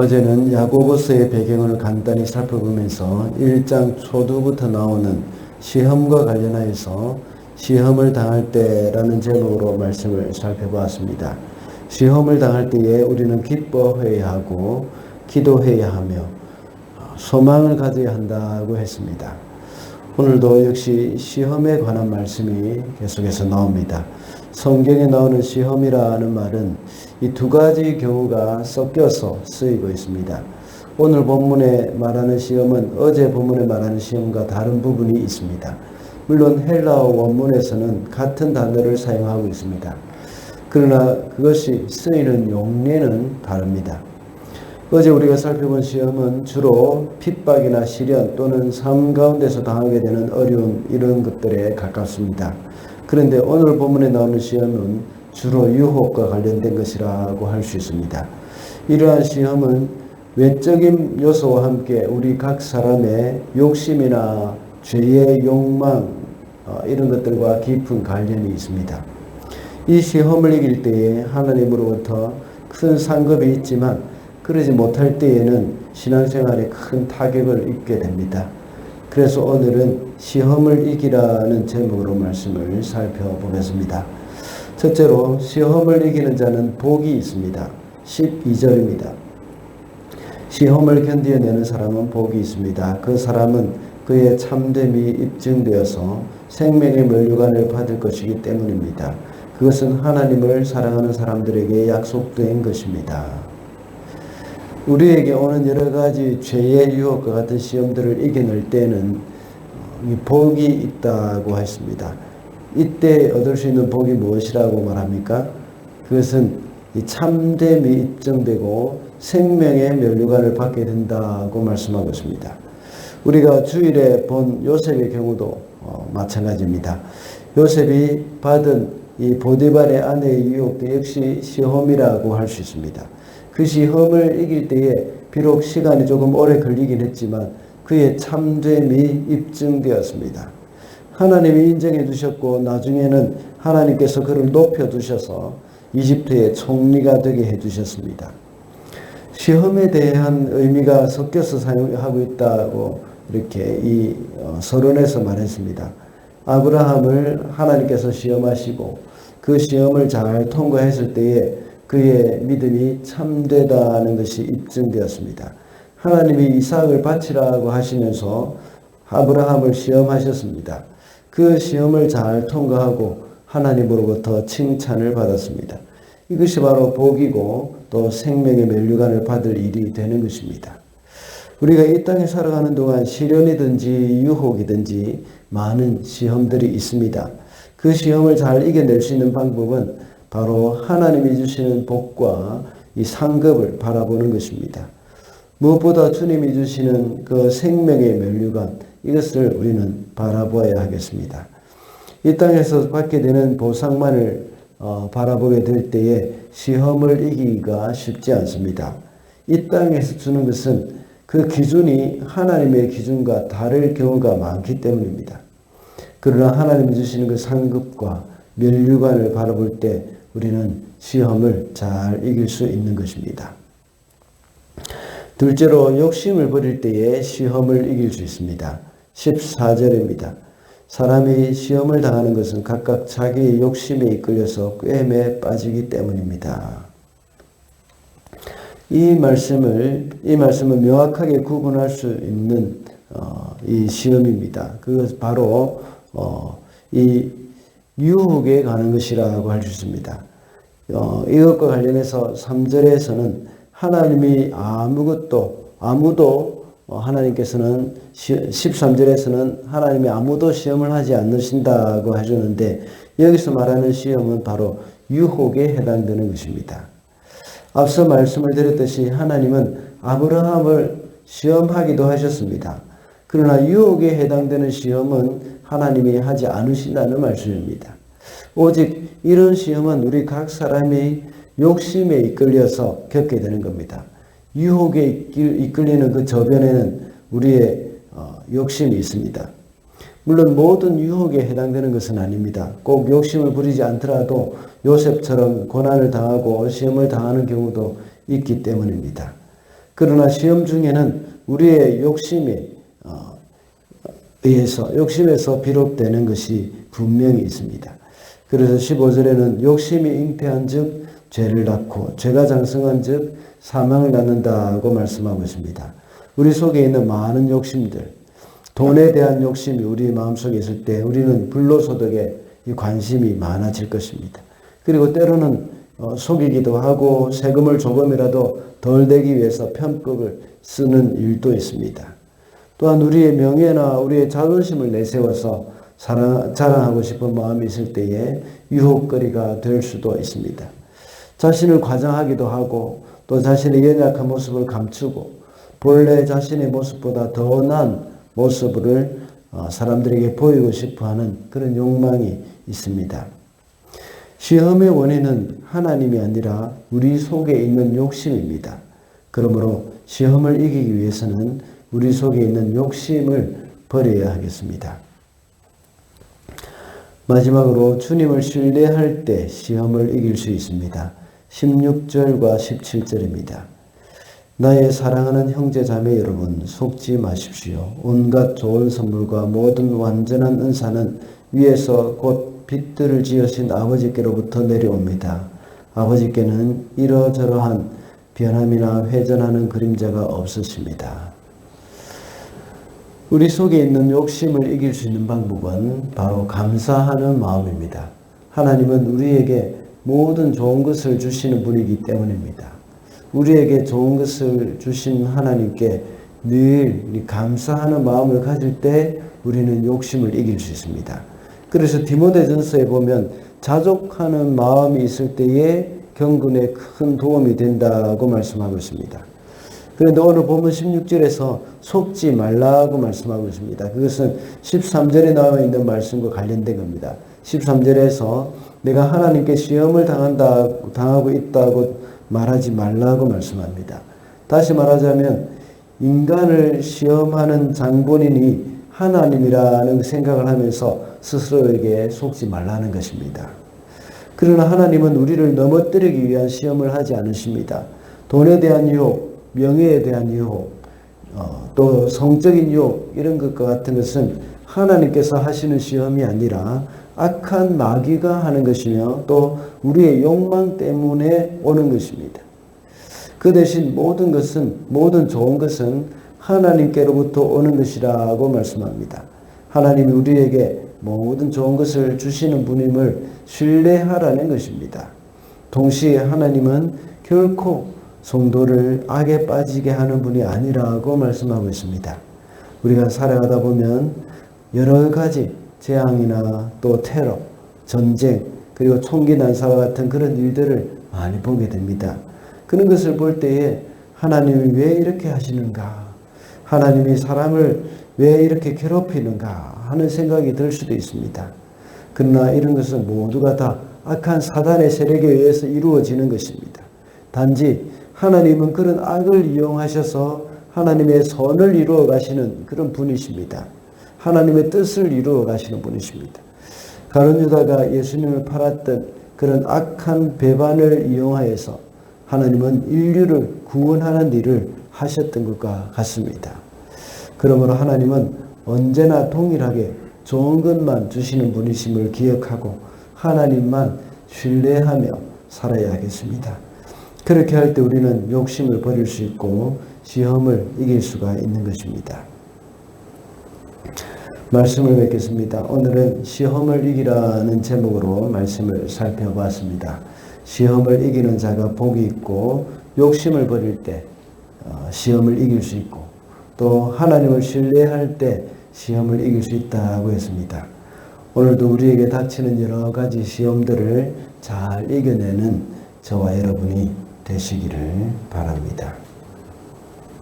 어제는 야고보서의 배경을 간단히 살펴보면서 1장 초두부터 나오는 시험과 관련하여서 시험을 당할 때라는 제목으로 말씀을 살펴보았습니다. 시험을 당할 때에 우리는 기뻐해야 하고 기도해야 하며 소망을 가져야 한다고 했습니다. 오늘도 역시 시험에 관한 말씀이 계속해서 나옵니다. 성경에 나오는 시험이라는 말은 이 두 가지 경우가 섞여서 쓰이고 있습니다. 오늘 본문에 말하는 시험은 어제 본문에 말하는 시험과 다른 부분이 있습니다. 물론 헬라어 원문에서는 같은 단어를 사용하고 있습니다. 그러나 그것이 쓰이는 용례는 다릅니다. 어제 우리가 살펴본 시험은 주로 핍박이나 시련 또는 삶 가운데서 당하게 되는 어려움 이런 것들에 가깝습니다. 그런데 오늘 본문에 나오는 시험은 주로 유혹과 관련된 것이라고 할 수 있습니다. 이러한 시험은 외적인 요소와 함께 우리 각 사람의 욕심이나 죄의 욕망 어, 이런 것들과 깊은 관련이 있습니다. 이 시험을 이길 때에 하나님으로부터 큰 상급이 있지만 그러지 못할 때에는 신앙생활에 큰 타격을 입게 됩니다. 그래서 오늘은 시험을 이기라는 제목으로 말씀을 살펴보겠습니다. 첫째로 시험을 이기는 자는 복이 있습니다. 12절입니다. 시험을 견디어내는 사람은 복이 있습니다. 그 사람은 그의 참됨이 입증되어서 생명의 면류관을 받을 것이기 때문입니다. 그것은 하나님을 사랑하는 사람들에게 약속된 것입니다. 우리에게 오는 여러 가지 죄의 유혹과 같은 시험들을 이겨낼 때는 복이 있다고 했습니다. 이때 얻을 수 있는 복이 무엇이라고 말합니까? 그것은 참됨이 입증되고 생명의 면류관을 받게 된다고 말씀하고 있습니다. 우리가 주일에 본 요셉의 경우도 어, 마찬가지입니다. 요셉이 받은 이 보디발의 아내의 유혹도 역시 시험이라고 할 수 있습니다. 그 시 험을 이길 때에 비록 시간이 조금 오래 걸리긴 했지만 그의 참됨이 입증되었습니다. 하나님이 인정해 주셨고 나중에는 하나님께서 그를 높여 두셔서 이집트의 총리가 되게 해 주셨습니다. 시험에 대한 의미가 섞여서 사용하고 있다고 이렇게 이 어, 서론에서 말했습니다. 아브라함을 하나님께서 시험하시고 그 시험을 잘 통과했을 때에 그의 믿음이 참되다는 것이 입증되었습니다. 하나님이 이삭을 바치라고 하시면서 아브라함을 시험하셨습니다. 그 시험을 잘 통과하고 하나님으로부터 칭찬을 받았습니다. 이것이 바로 복이고 또 생명의 멸류관을 받을 일이 되는 것입니다. 우리가 이 땅에 살아가는 동안 시련이든지 유혹이든지 많은 시험들이 있습니다. 그 시험을 잘 이겨낼 수 있는 방법은 바로 하나님이 주시는 복과 이 상급을 바라보는 것입니다. 무엇보다 주님이 주시는 그 생명의 면류관 이것을 우리는 바라보아야 하겠습니다. 이 땅에서 받게 되는 보상만을 어, 바라보게 될 때에 시험을 이기기가 쉽지 않습니다. 이 땅에서 주는 것은 그 기준이 하나님의 기준과 다를 경우가 많기 때문입니다. 그러나 하나님이 주시는 그 상급과 면류관을 바라볼 때 우리는 시험을 잘 이길 수 있는 것입니다. 둘째로 욕심을 버릴 때에 시험을 이길 수 있습니다. 14절입니다. 사람이 시험을 당하는 것은 각각 자기의 욕심에 이끌려서 꿰매 빠지기 때문입니다. 이 말씀을 이 말씀은 명확하게 구분할 수 있는 어, 이 시험입니다. 그것 바로 어, 이 유혹에 가는 것이라고 할 수 있습니다. 어, 이것과 관련해서 3절에서는 하나님이 아무것도 아무도 어, 하나님께서는 13절에서는 하나님이 아무도 시험을 하지 않으신다고 하셨는데 여기서 말하는 시험은 바로 유혹에 해당되는 것입니다. 앞서 말씀을 드렸듯이 하나님은 아브라함을 시험하기도 하셨습니다. 그러나 유혹에 해당되는 시험은 하나님이 하지 않으신다는 말씀입니다. 오직 이런 시험은 우리 각 사람이 욕심에 이끌려서 겪게 되는 겁니다. 유혹에 이끌리는 그 저변에는 우리의 어, 욕심이 있습니다. 물론 모든 유혹에 해당되는 것은 아닙니다. 꼭 욕심을 부리지 않더라도 요셉처럼 고난을 당하고 시험을 당하는 경우도 있기 때문입니다. 그러나 시험 중에는 우리의 욕심이 어, 의해서 욕심에서 비롯되는 것이 분명히 있습니다. 그래서 15절에는 욕심이 잉태한 즉 죄를 낳고 죄가 장성한 즉 사망을 낳는다고 말씀하고 있습니다. 우리 속에 있는 많은 욕심들, 돈에 대한 욕심이 우리 마음속에 있을 때 우리는 불로소득에 관심이 많아질 것입니다. 그리고 때로는 어, 속이기도 하고 세금을 조금이라도 덜 내기 위해서 편법을 쓰는 일도 있습니다. 또한 우리의 명예나 우리의 자존심을 내세워서 자랑하고 싶은 마음이 있을 때에 유혹거리가 될 수도 있습니다. 자신을 과장하기도 하고 또 자신의 연약한 모습을 감추고 본래 자신의 모습보다 더 나은 모습을 어, 사람들에게 보이고 싶어 하는 그런 욕망이 있습니다. 시험의 원인은 하나님이 아니라 우리 속에 있는 욕심입니다. 그러므로 시험을 이기기 위해서는 우리 속에 있는 욕심을 버려야 하겠습니다. 마지막으로 주님을 신뢰할 때 시험을 이길 수 있습니다. 16절과 17절입니다. 나의 사랑하는 형제 자매 여러분 속지 마십시오. 온갖 좋은 선물과 모든 완전한 은사는 위에서 곧 빛들을 지으신 아버지께로부터 내려옵니다. 아버지께는 이러저러한 변함이나 회전하는 그림자가 없으십니다. 우리 속에 있는 욕심을 이길 수 있는 방법은 바로 감사하는 마음입니다. 하나님은 우리에게 모든 좋은 것을 주시는 분이기 때문입니다. 우리에게 좋은 것을 주신 하나님께 늘 감사하는 마음을 가질 때 우리는 욕심을 이길 수 있습니다. 그래서 디모데전서에 보면 자족하는 마음이 있을 때에 경건에 큰 도움이 된다고 말씀하고 있습니다. 그런데 오늘 보면 16절에서 속지 말라고 말씀하고 있습니다. 그것은 13절에 나와 있는 말씀과 관련된 겁니다. 13절에서 내가 하나님께 시험을 당한다, 당하고 있다고 말하지 말라고 말씀합니다. 다시 말하자면 인간을 시험하는 장본인이 하나님이라는 생각을 하면서 스스로에게 속지 말라는 것입니다. 그러나 하나님은 우리를 넘어뜨리기 위한 시험을 하지 않으십니다. 돈에 대한 유혹, 명예에 대한 유혹, 어, 또 성적인 유혹 이런 것과 같은 것은 하나님께서 하시는 시험이 아니라 악한 마귀가 하는 것이며 또 우리의 욕망 때문에 오는 것입니다. 그 대신 모든 것은 모든 좋은 것은 하나님께로부터 오는 것이라고 말씀합니다. 하나님이 우리에게 모든 좋은 것을 주시는 분임을 신뢰하라는 것입니다. 동시에 하나님은 결코 성도를 악에 빠지게 하는 분이 아니라고 말씀하고 있습니다. 우리가 살아가다 보면 여러 가지 재앙이나 또 테러, 전쟁, 그리고 총기 난사와 같은 그런 일들을 많이 보게 됩니다. 그런 것을 볼 때에 하나님이 왜 이렇게 하시는가? 하나님이 사람을 왜 이렇게 괴롭히는가 하는 생각이 들 수도 있습니다. 그러나 이런 것은 모두가 다 악한 사단의 세력에 의해서 이루어지는 것입니다. 단지 하나님은 그런 악을 이용하셔서 하나님의 선을 이루어 가시는 그런 분이십니다. 하나님의 뜻을 이루어 가시는 분이십니다. 가론 유다가 예수님을 팔았던 그런 악한 배반을 이용하여서 하나님은 인류를 구원하는 일을 하셨던 것과 같습니다. 그러므로 하나님은 언제나 동일하게 좋은 것만 주시는 분이심을 기억하고 하나님만 신뢰하며 살아야 하겠습니다. 그렇게 할 때 우리는 욕심을 버릴 수 있고 시험을 이길 수가 있는 것입니다. 말씀을 맺겠습니다. 오늘은 시험을 이기라는 제목으로 말씀을 살펴봤습니다. 시험을 이기는 자가 복이 있고 욕심을 버릴 때 어, 시험을 이길 수 있고 또 하나님을 신뢰할 때 시험을 이길 수 있다고 했습니다. 오늘도 우리에게 닥치는 여러 가지 시험들을 잘 이겨내는 저와 여러분이 되시기를 바랍니다.